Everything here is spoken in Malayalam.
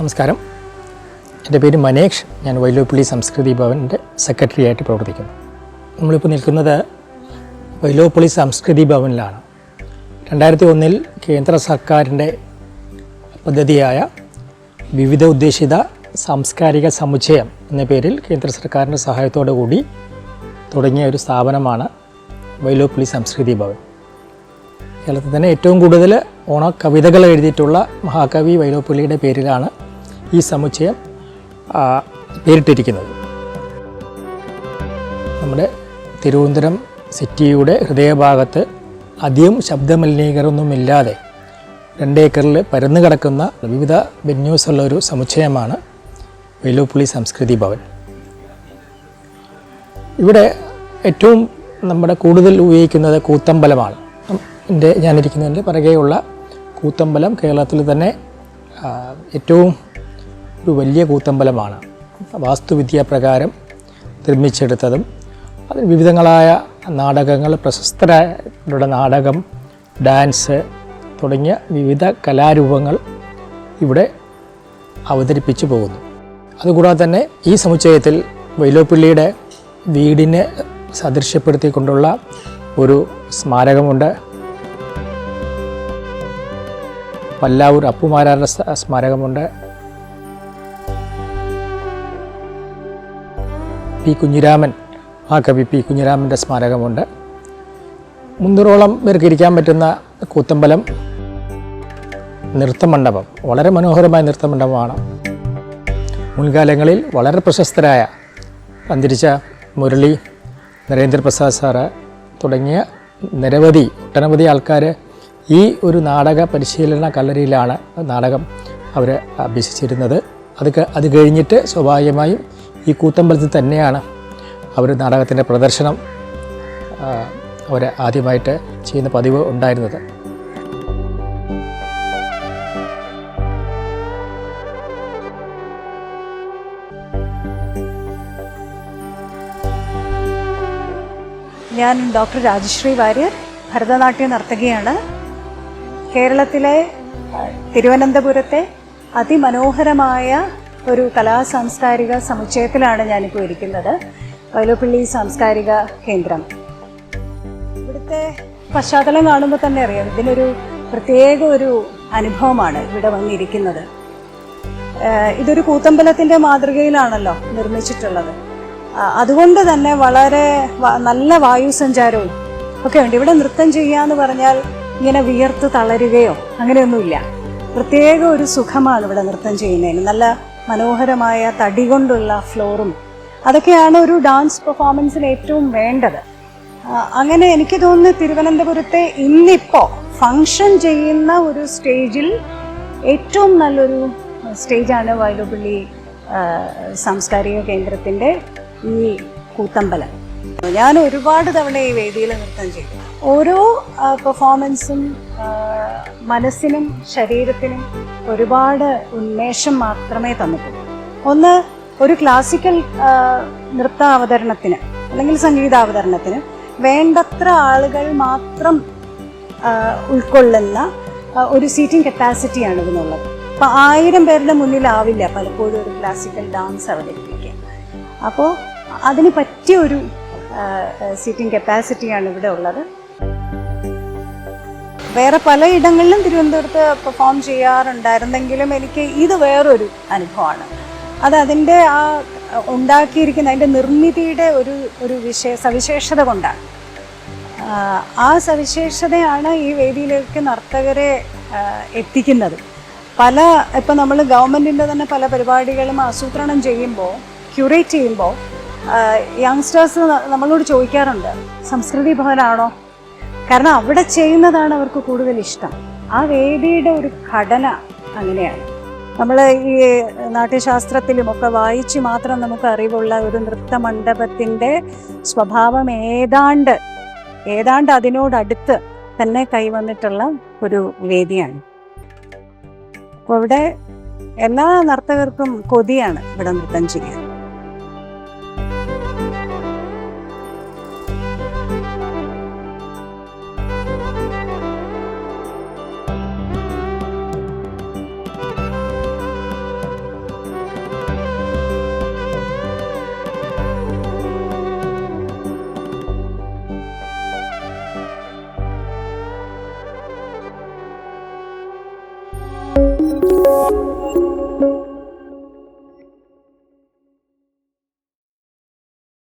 നമസ്കാരം. എന്റെ പേര് മനേഷ്. ഞാൻ വൈലോപ്പള്ളി സംസ്കൃതി ഭവന്റെ സെക്രട്ടറി ആയിട്ട് പ്രവർത്തിക്കുന്നു. നമ്മളിപ്പോൾ നിൽക്കുന്നത് വൈലോപ്പള്ളി സംസ്കൃതി ഭവനിലാണ്. രണ്ടായിരത്തി ഒന്നിൽ കേന്ദ്ര സർക്കാരിന്റെ പദ്ധതിയായ വിവിധ ഉദ്ദേശിത സാംസ്കാരിക സമുച്ചയം എന്ന പേരിൽ കേന്ദ്ര സർക്കാരിന്റെ സഹായത്തോടു കൂടി തുടങ്ങിയ ഒരു സ്ഥാപനമാണ് വൈലോപ്പള്ളി സംസ്കൃതി ഭവൻ. കേരളത്തിൽ തന്നെ ഏറ്റവും കൂടുതൽ ഓണ കവിതകൾ എഴുതിയിട്ടുള്ള മഹാകവി വൈലോപ്പള്ളിയുടെ പേരിലാണ് ഈ സമുച്ചയം പേരിട്ടിരിക്കുന്നത് നമ്മുടെ തിരുവനന്തപുരം സിറ്റിയുടെ ഹൃദയഭാഗത്ത് അധികം ശബ്ദമലിനീകരണമൊന്നുമില്ലാതെ രണ്ടേക്കറിൽ പരന്നു കിടക്കുന്ന വിവിധ വെന്യൂസ് ഉള്ള ഒരു സമുച്ചയമാണ് വെലുപ്പുളി സംസ്കൃതി ഭവൻ. ഇവിടെ ഏറ്റവും നമ്മുടെ കൂടുതൽ ഉപയോഗിക്കുന്നത് കൂത്തമ്പലമാണ്. എന്റെ ഞാനിരിക്കുന്നതിന്റെ പിറകെയുള്ള കൂത്തമ്പലം കേരളത്തിൽ തന്നെ ഏറ്റവും ഒരു വലിയ കൂത്തമ്പലമാണ്. വാസ്തുവിദ്യ പ്രകാരം നിർമ്മിച്ചെടുത്തതും അതിന് വിവിധങ്ങളായ നാടകങ്ങൾ പ്രശസ്തരുടെ നാടകം ഡാൻസ് തുടങ്ങിയ വിവിധ കലാരൂപങ്ങൾ ഇവിടെ അവതരിപ്പിച്ചു പോകുന്നു. അതുകൂടാതെ തന്നെ ഈ സമുച്ചയത്തിൽ വൈലോപ്പിള്ളിയുടെ വീടിനെ സദൃശ്യപ്പെടുത്തിക്കൊണ്ടുള്ള ഒരു സ്മാരകമുണ്ട്. പല്ലാവൂർ അപ്പുമാരാരുടെ സ്മാരകമുണ്ട്. പി കുഞ്ഞിരാമൻ ആ കവി പി കുഞ്ഞിരാമന്റെ സ്മാരകമുണ്ട്. മുന്നൂറോളം പേർക്ക് ഇരിക്കാൻ പറ്റുന്ന കൂത്തമ്പലം നൃത്തമണ്ഡപം വളരെ മനോഹരമായ നൃത്തമണ്ഡപമാണ്. മുൻകാലങ്ങളിൽ വളരെ പ്രശസ്തരായ അന്തരിച്ച മുരളി നരേന്ദ്രപ്രസാദ് സാറ് തുടങ്ങിയ നിരവധി ഒട്ടനവധി ആൾക്കാർ ഈ ഒരു നാടക പരിശീലന കല്ലറിയിലാണ് നാടകം അവർ അഭ്യസിച്ചിരുന്നത്. അത് അത് കഴിഞ്ഞിട്ട് സ്വാഭാവികമായും ഈ കൂത്തമ്പലത്തിൽ തന്നെയാണ് അവർ നാടകത്തിന്റെ പ്രദർശനം അവർ ആദ്യമായിട്ട് ചെയ്യുന്ന പതിവ് ഉണ്ടായിരുന്നത്. ഞാൻ ഡോക്ടർ രാജശ്രീ വാര്യർ ഭരതനാട്യ നർത്തകിയാണ്. കേരളത്തിലെ തിരുവനന്തപുരത്തെ അതിമനോഹരമായ ഒരു കലാ സാംസ്കാരിക സമുച്ചയത്തിലാണ് ഞാനിപ്പോൾ ഇരിക്കുന്നത്. വൈലോപ്പിള്ളി സാംസ്കാരിക കേന്ദ്രം. ഇവിടുത്തെ പശ്ചാത്തലം കാണുമ്പോൾ തന്നെ അറിയാം. ഇതിനൊരു പ്രത്യേക ഒരു അനുഭവമാണ് ഇവിടെ വന്നിരിക്കുന്നത്. ഇതൊരു കൂത്തമ്പലത്തിന്റെ മാതൃകയിലാണല്ലോ നിർമ്മിച്ചിട്ടുള്ളത്. അതുകൊണ്ട് തന്നെ വളരെ നല്ല വായു സഞ്ചാരവും ഒക്കെ ഉണ്ട്. ഇവിടെ നൃത്തം ചെയ്യാന്ന് പറഞ്ഞാൽ ഇങ്ങനെ വിയർത്ത് തളരുകയോ അങ്ങനെയൊന്നുമില്ല. പ്രത്യേക ഒരു സുഖമാണ് ഇവിടെ നൃത്തം ചെയ്യുന്നതിന്. നല്ല മനോഹരമായ തടി കൊണ്ടുള്ള ഫ്ലോറും അതൊക്കെയാണ് ഒരു ഡാൻസ് പെർഫോമൻസിന് ഏറ്റവും വേണ്ടത്. അങ്ങനെ എനിക്ക് തോന്നുന്നു തിരുവനന്തപുരത്തെ ഇന്നിപ്പോൾ ഫങ്ഷൻ ചെയ്യുന്ന ഒരു സ്റ്റേജിൽ ഏറ്റവും നല്ലൊരു സ്റ്റേജാണ് വൈലോപ്പള്ളി ആ, സാംസ്കാരിക കേന്ദ്രത്തിന്റെ ഈ കൂത്തമ്പലം. ഞാൻ ഒരുപാട് തവണ ഈ വേദിയിൽ നൃത്തം ചെയ്തു. ഓരോ പെർഫോമൻസും മനസ്സിനും ശരീരത്തിനും ഒരുപാട് ഉന്മേഷം മാത്രമേ തന്നിട്ടുള്ളൂ. ഒന്ന് ഒരു ക്ലാസിക്കൽ നൃത്താവതരണത്തിന് അല്ലെങ്കിൽ സംഗീതാവതരണത്തിന് വേണ്ടത്ര ആളുകൾ മാത്രം ഉൾക്കൊള്ളുന്ന ഒരു സീറ്റിംഗ് കപ്പാസിറ്റിയാണ് ഇതിനുള്ളത്. അപ്പൊ ആയിരം പേരുടെ മുന്നിലാവില്ല പലപ്പോഴും ഒരു ക്ലാസിക്കൽ ഡാൻസ് അവതരിപ്പിക്കുക അപ്പോൾ അതിന് പറ്റിയ ഒരു സീറ്റിംഗ് കപ്പാസിറ്റിയാണ് ഇവിടെ ഉള്ളത്. വേറെ പല ഇടങ്ങളിലും തിരുവനന്തപുരത്ത് പെർഫോം ചെയ്യാറുണ്ടായിരുന്നെങ്കിലും എനിക്ക് ഇത് വേറൊരു അനുഭവമാണ്. അത് അതിന്റെ ആ ഉണ്ടാക്കിയിരിക്കുന്ന അതിന്റെ നിർമ്മിതിയുടെ ഒരു ഒരു വിശേ സവിശേഷത കൊണ്ടാണ്. ആ സവിശേഷതയാണ് ഈ വേദിയിലേക്ക് നർത്തകരെ എത്തിക്കുന്നത്. പല ഇപ്പം നമ്മൾ ഗവൺമെന്റിന്റെ തന്നെ പല പരിപാടികളും ആസൂത്രണം ചെയ്യുമ്പോൾ ക്യൂറേറ്റ് ചെയ്യുമ്പോൾ യങ്സ്റ്റേഴ്സ് നമ്മളോട് ചോദിക്കാറുണ്ട് സംസ്കൃതി ഭവനാണോ കാരണം അവിടെ ചെയ്യുന്നതാണ് അവർക്ക് കൂടുതൽ ഇഷ്ടം. ആ വേദിയുടെ ഒരു ഘടന അങ്ങനെയാണ്. നമ്മൾ ഈ നാട്യശാസ്ത്രത്തിലും ഒക്കെ വായിച്ച് മാത്രം നമുക്ക് അറിവുള്ള ഒരു നൃത്ത മണ്ഡപത്തിന്റെ സ്വഭാവം ഏതാണ്ട് ഏതാണ്ട് അതിനോടടുത്ത് തന്നെ കൈവന്നിട്ടുള്ള ഒരു വേദിയാണ്. അപ്പോൾ ഇവിടെ എല്ലാ നർത്തകർക്കും കൊതിയാണ് ഇവിടെ നൃത്തം ചെയ്യാൻ. you